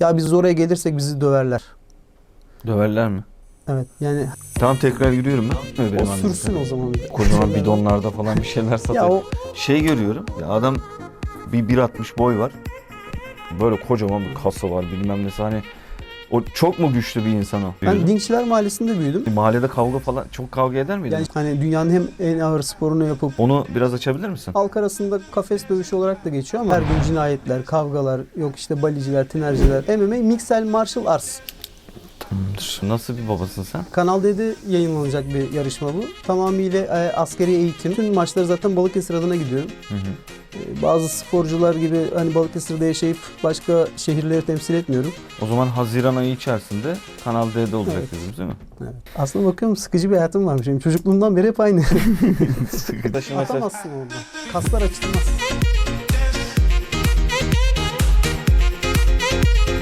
Ya biz oraya gelirsek bizi döverler. Döverler mi? Evet yani Tamam tekrar yürüyorum ben. Benim o anladığım sürsün kadarıyla. o zaman. Kocaman bidonlarda falan bir şeyler satıyor. Ya o Şey görüyorum. Ya adam bir 1.60 boy var. Böyle kocaman bir kası var bilmem nesi hani o çok mu güçlü bir insan o? ben Dinkçiler Mahallesi'nde büyüdüm. Mahallede kavga falan çok kavga eder miydin? Yani hani dünyanın hem en ağır sporunu yapıp Onu biraz açabilir misin? halk arasında kafes dövüşü olarak da geçiyor ama her gün cinayetler, kavgalar, yok işte baliciler, tinerciler. MMA Mixed Martial Arts. Nasıl bir babasın sen? Kanal D'de yayınlanacak bir yarışma bu. Tamamıyla e, askeri eğitim. Tüm maçları zaten Balıkesir adına gidiyorum. Hı hı. Bazı sporcular gibi hani Balıkesir'de yaşayıp başka şehirleri temsil etmiyorum. O zaman Haziran ayı içerisinde Kanal D'de olacak Evet. bizim değil mi? Evet. Aslında bakıyorum sıkıcı bir hayatım varmış. Benim çocukluğumdan beri hep aynı. Atamazsın orada. Kaslar açılmaz.